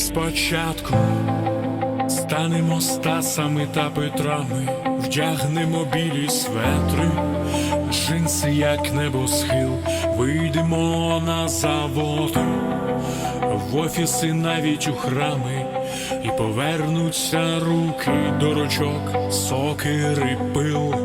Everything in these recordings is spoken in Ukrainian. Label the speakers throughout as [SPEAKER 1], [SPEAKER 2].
[SPEAKER 1] спочатку станемо Стасами та Петрами, вдягнемо білі светри, джинси, як небосхил, вийдемо на заводи, в офіси навіть у храми, і повернуться руки до ручок, сокири пил.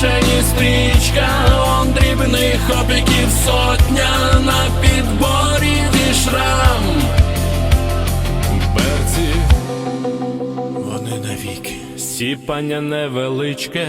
[SPEAKER 1] Кишені стрічка, он дрібних опіків сотня на підборі і шрам. Берці, вони навіки. Сіпання невеличке,